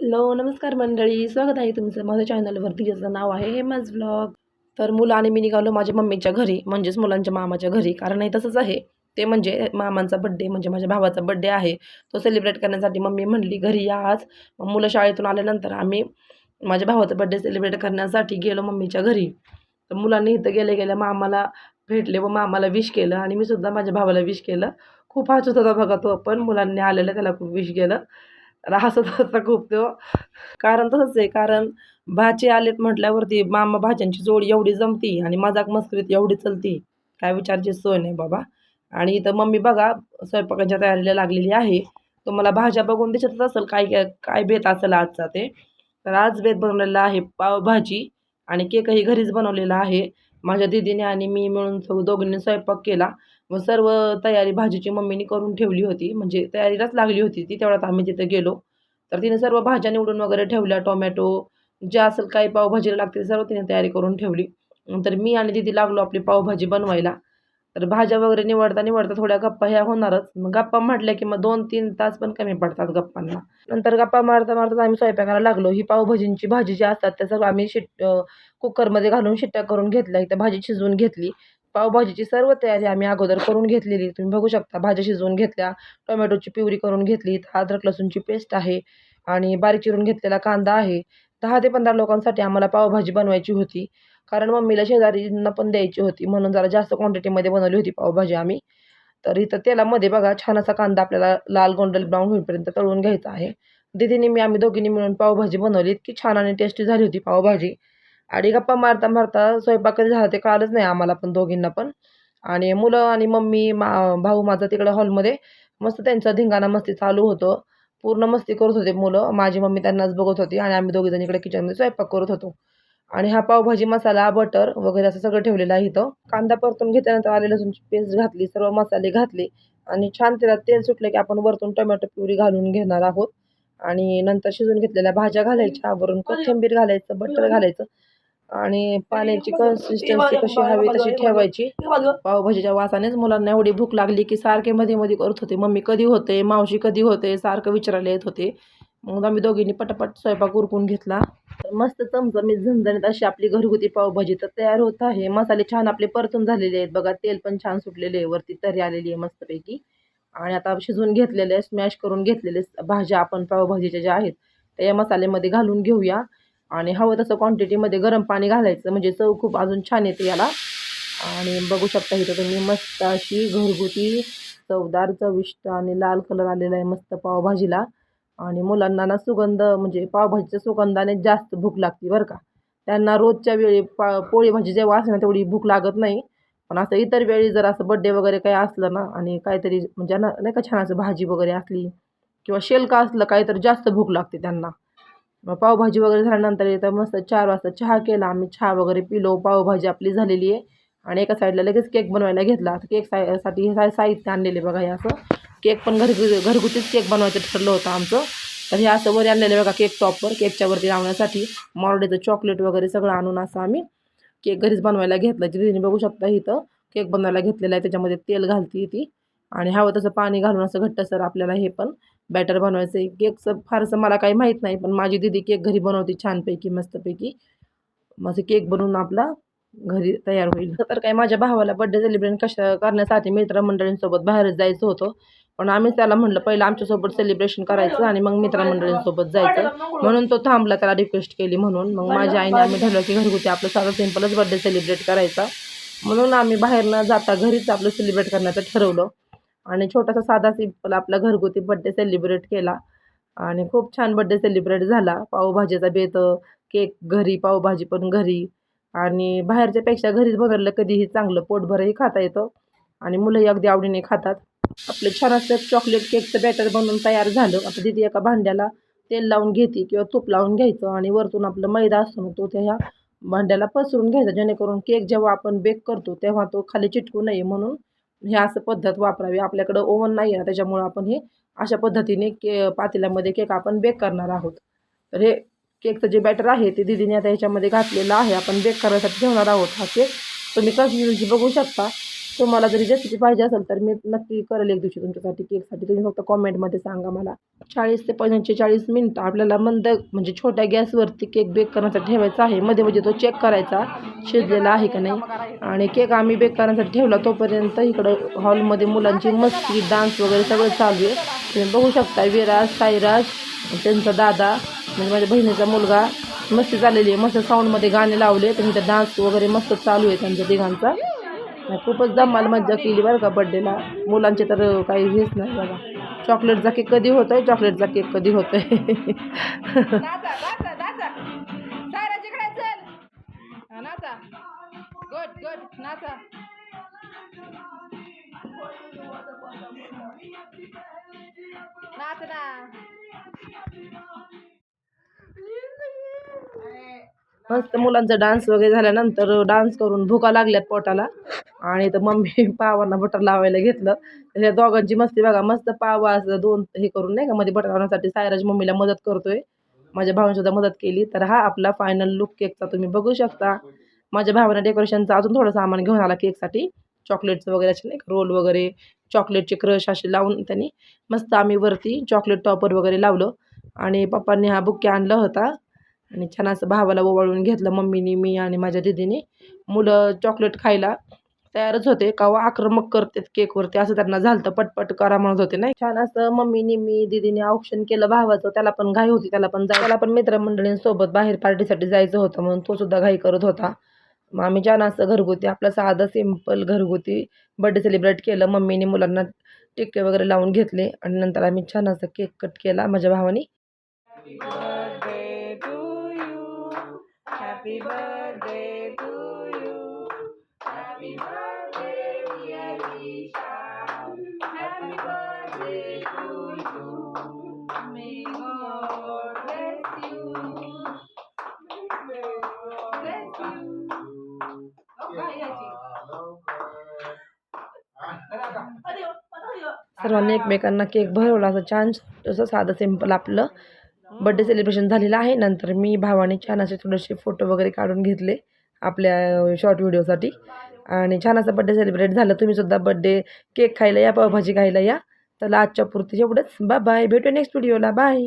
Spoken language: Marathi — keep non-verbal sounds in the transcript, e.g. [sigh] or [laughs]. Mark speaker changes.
Speaker 1: हॅलो नमस्कार मंडळी. स्वागत आहे तुमचं माझ्या चॅनलवरती ज्याचं नाव आहे हेमज व्लॉग तर मुलं आणि मी निघालो माझ्या मम्मीच्या घरी म्हणजेच मुलांच्या मामाच्या घरी. कारण हे तसंच आहे. ते म्हणजे मामांचा बड्डे म्हणजे माझ्या भावाचा बड्डे आहे. तो सेलिब्रेट करण्यासाठी मम्मी म्हणली घरी या आज. मग मुलं शाळेतून आल्यानंतर आम्ही माझ्या भावाचा बड्डे सेलिब्रेट करण्यासाठी गेलो मम्मीच्या घरी. तर मुलांनी इथं गेल्या गेल्या मामाला भेटले व मामाला विश केलं आणि मी सुद्धा माझ्या भावाला विश केलं. खूप हाच होता बघा तो पण मुलांनी आलेलं त्याला खूप विश केलं तर होता खूप तो. कारण तसंच आहे कारण भाचे आलेत म्हटल्यावरती मामा भाज्यांची जोडी एवढी जमती आणि मजाक मस्करीत एवढी चलती. काय विचारची सोय नाही बाबा. आणि इथं मम्मी बघा स्वयंपाकाच्या तयारीला लागलेली आहे. तुम्हाला भाज्या बघून दिसतच असेल काय काय काय बेत असेल आजचा ते. तर आज बेत बनवलेला आहे पावभाजी आणि केकही घरीच बनवलेला आहे. माझ्या दिदीने आणि मी मिळून दोघींनी स्वयंपाक केला. मग सर्व तयारी भाजीची मम्मीने करून ठेवली होती. म्हणजे तयारीलाच लागली होती ती तेवढ्यात आम्ही तिथे गेलो. तर तिने सर्व भाज्या निवडून वगैरे ठेवल्या टोमॅटो ज्या असेल काही पावभाजीला लागतील सर्व तिने तयारी करून ठेवली. तर मी आणि दिदी लागलो आपली पावभाजी बनवायला. तर भाज्या वगैरे निवडता निवडता थोड्या गप्पा ह्या होणारच. मग गप्पा म्हटल्या की मग दोन तीन तास पण कमी पडतात गप्पांना. नंतर गप्पा मारता मारता आम्ही स्वयंपाकाला लागलो. ही पावभाजींची भाजी जी असतात त्या सगळं आम्ही शिट कुकरमध्ये घालून शिट्ट्या करून घेतल्या. इथं भाजी शिजवून घेतली. पावभाजीची सर्व तयारी आम्ही अगोदर करून घेतलेली. तुम्ही बघू शकता भाज्या शिजवून घेतल्या टोमॅटोची प्युरी करून घेतली अद्रक लसूणची पेस्ट आहे आणि बारीक चिरून घेतलेला कांदा आहे. दहा ते पंधरा लोकांसाठी आम्हाला पावभाजी बनवायची होती. कारण मम्मीला शेजारींना पण द्यायची होती म्हणून जरा जास्त क्वांटिटीमध्ये बनवली होती पावभाजी आम्ही. तर इथं तेलामध्ये बघा छान असा कांदा आपल्याला लाल गोंडल ब्राऊन होईपर्यंत तळून घ्यायचा आहे. दीदीने मी आम्ही दोघींनी मिळून पावभाजी बनवली इतकी छान आणि टेस्टी झाली होती पावभाजी. आणि गप्पा मारता मारता स्वयंपाक कधी झाला ते कळालंच नाही आम्हाला पण दोघींना पण. आणि मुलं आणि मम्मी मा भाऊ माझा तिकडं हॉलमध्ये मस्त त्यांचा धिंगाणा मस्ती चालू होतो. पूर्ण मस्ती करत होते मुलं. माझी मम्मी त्यांनाच बघत होती आणि आम्ही दोघीजण इकडे किचनमध्ये स्वयंपाक करत होतो. आणि हा पावभाजी मसाला बटर वगैरे असं सगळं ठेवलेलं आहे इथं. कांदा परतून घेतल्यानंतर आले लसूणची पेस्ट घातली सर्व मसाले घातले. आणि छान त्याला तेल सुटले की आपण वरतून टोमॅटो प्युरी घालून घेणार आहोत. आणि नंतर शिजून घेतलेल्या भाज्या घालायच्या. वरून कोथिंबीर घालायचं बटर घालायचं. आणि पाण्याची कन्सिस्टन्सी कशी हवी तशी ठेवायची. पावभाजीच्या वासानेच मुलांना एवढी भूक लागली की सारखे मध्ये मध्ये करत होते. मम्मी कधी होते? मावशी कधी होते? सारखं विचारायला येत होते. मग आम्ही दोघींनी पटापट स्वयंपाक उरकून घेतला. तर मस्त चमचमीत झणझणीत अशी आपली घरगुती पावभाजी तर तयार होत आहे. मसाले छान आपले परतून झालेले आहेत बघा. तेल पण छान सुटलेले आहे. वरती तरी आलेली आहे मस्तपैकी. आणि आता शिजवून घेतलेले स्मॅश करून घेतलेले भाज्या आपण पावभाजीच्या ज्या आहेत त्या या मसाल्यामध्ये घालून घेऊया. आणि हवं तसं क्वांटिटीमध्ये गरम पाणी घालायचं. म्हणजे चव खूप अजून छान येते याला. आणि बघू शकता इथं तुम्ही मस्त अशी घरगुती चवदार चविष्ट आणि लाल कलर आलेला आहे मस्त पावभाजीला. आणि मुलांना ना सुगंध म्हणजे पावभाजीच्या सुगंधाने जास्त भूक लागते बरं का. त्यांना रोजच्या वेळी पा पोळी भाजी जेव्हा असते ना तेवढी भूक लागत नाही. पण असं इतर वेळी जर असं बड्डे वगैरे काही असलं ना आणि काहीतरी म्हणजे ना नाही का छान असं भाजी वगैरे असली किंवा शेलका असलं काहीतरी जास्त भूक लागते त्यांना. मग पावभाजी वगैरे झाल्यानंतर येतं मस्त चार वाजता चहा केला. आम्ही चहा वगैरे पिलो. पावभाजी आपली झालेली आहे. आणि एका साईडला लगेच केक बनवायला घेतला. तर केक सायसाठी हे साय साहित्य आणलेले बघा हे असं. केक पण घरगु घरगुतीच केक बनवायचं ठरलं होतं आमचं. तर हे असं वर आणलेलं बघा केक टॉपवर. केकच्या वरती लावण्यासाठी मॉर्डेचं चॉकलेट वगैरे सगळं आणून असं आम्ही केक घरीच बनवायला घेतला. जिथे बघू शकता इथं केक बनवायला घेतलेला आहे. त्याच्यामध्ये तेल घालती ती. आणि हवं तसं पाणी घालून असं घट्टसर आपल्याला हे पण बॅटर बनवायचं आहे. केकचं फारसं मला काही माहीत नाही पण माझी दिदी केक घरी बनवते छानपैकी मस्तपैकी. माझं केक बनवून आपला घरी तयार होईल. तर काय माझ्या भावाला बड्डे सेलिब्रेट कशा करण्यासाठी मित्रमंडळींसोबत बाहेरच जायचं होतं. पण आम्ही त्याला म्हटलं पहिलं आमच्यासोबत सेलिब्रेशन करायचं आणि मग मित्रमंडळींसोबत जायचं. म्हणून तो थांबला त्याला रिक्वेस्ट केली म्हणून. मग माझ्या आईने आम्ही ठरलं की घरगुती आपलं साधं सिम्पलच बड्डे सेलिब्रेट करायचा. म्हणून आम्ही बाहेर न जाता घरीच आपलं सेलिब्रेट करण्याचं ठरवलं. आणि छोटासा साधा सिंपल आपला घरगुती बड्डे सेलिब्रेट केला. आणि खूप छान बड्डे सेलिब्रेट झाला. पावभाजीचा बेत केक घरी पावभाजी पण घरी. आणि बाहेरच्यापेक्षा घरीच बनवलं कधीही चांगलं पोटभरही खाता येतं. आणि मुलंही अगदी आवडीने खातात. आपलं छान असं चॉकलेट केकचं बॅटर बनवून तयार झालं. आता तिथे एका भांड्याला तेल लावून घेते किंवा तूप लावून घ्यायचं आणि वरतून आपलं मैदा असतो ना तो त्या ह्या भांड्याला पसरून घ्यायचा. जेणेकरून केक जेव्हा आपण बेक करतो तेव्हा तो खाली चिटकू नये म्हणून हे असं पद्धत वापरावी. आपल्याकडं ओव्हन नाही आहे त्याच्यामुळं आपण हे अशा पद्धतीने के पातेल्यामध्ये केक आपण बेक करणार आहोत. तर हे केकचं जे बॅटर आहे ते दिदीने आता ह्याच्यामध्ये घातलेलं आहे. आपण बेक करण्यासाठी ठेवणार आहोत हा केक. तुम्ही कन्सिस्टन्सी बघू शकता. तुम्हाला जरी रेसिपी पाहिजे असेल तर मी नक्की करेल एक दिवशी तुमच्यासाठी केकसाठी तुम्ही फक्त कॉमेंटमध्ये सांगा मला. चाळीस ते पंचेचाळीस मिनटं आपल्याला मंद म्हणजे छोट्या गॅसवरती केक बेक करण्यासाठी ठेवायचा आहे. मध्ये मध्ये तो चेक करायचा शिजलेला आहे का नाही? आणि केक आम्ही बेक करण्यासाठी ठेवला तोपर्यंत इकडं हॉलमध्ये मुलांची मस्ती डान्स वगैरे सगळं चालू आहे. तुम्ही बघू शकता विराज साईराज त्यांचा दादा म्हणजे माझ्या बहिणीचा मुलगा मस्ती चाललेली आहे. मस्त साऊंडमध्ये गाणे लावले. त्यांचा डान्स वगैरे मस्त चालू आहे त्यांच्या तिघांचा. खूपच धमाल मज्जा केली बरं का बड्डेला मुलांचे तर काही हेच नाही बघा. चॉकलेटचा केक कधी होतो आहे चॉकलेटचा केक कधी होतो आहे मस्त मुलांचा डान्स वगैरे झाल्यानंतर डान्स करून भुका लागल्यात पोटाला. आणि तर मम्मी [laughs] पावांना बटर लावायला घेतलं. ह्या दोघांची मस्ती बघा मस्त पावा असं दोन हे करून नाही का मध्ये बटर लावण्यासाठी सायराज मम्मीला मदत करतोय. माझ्या भावाने सुद्धा मदत केली. तर हा आपला फायनल लुक केकचा तुम्ही बघू शकता. माझ्या भावाने डेकोरेशनचं अजून थोडं सामान घेऊन आला केकसाठी चॉकलेटचं वगैरे असे नाही रोल वगैरे चॉकलेटचे क्रश असे लावून त्यांनी मस्त आम्ही वरती चॉकलेट टॉपर वगैरे लावलं. आणि पप्पांनी हा बुके आणला होता. आणि छान असं भावाला ओवाळून घेतलं मम्मीनी मी आणि माझ्या दिदीने. मुलं चॉकलेट खायला तयारच होते. का आक्रमक करतात केकवरती असं त्यांना झालं पटपट करा म्हणत होते नाही छान असं मम्मीनी मी दिदीने औक्षण केलं भावाचं. त्याला पण घाई होती. त्याला पण जायला त्याला पण मित्रमंडळींसोबत बाहेर पार्टीसाठी जायचं होतं म्हणून तो सुद्धा घाई करत होता. मग आम्ही छान असं घरगुती आपलं साधं सिंपल घरगुती बर्थडे सेलिब्रेट केलं. मम्मीने मुलांना टिक्के वगैरे लावून घेतले. आणि नंतर आम्ही छान असं केक कट केला. माझ्या भावाने.
Speaker 2: Birthday. Happy birthday to you. Happy birthday, dear Isha. Happy birthday to you. May God bless you. May God bless you. Oh?
Speaker 1: सर्वांनी एकमेकांना केक भरवला असं छान असं साधं सिंपल आपलं बड्डे सेलिब्रेशन झालेलं आहे. नंतर मी भावाने छान असे थोडेसे फोटो वगैरे काढून घेतले आपल्या शॉर्ट व्हिडिओसाठी आणि छान असं बड्डे सेलिब्रेट झालं. तुम्हीसुद्धा बड्डे केक खायला या पावभाजी खायला या. तर आजच्या पुरती एवढंच. बाय बाय भेटू नेक्स्ट व्हिडिओला बाय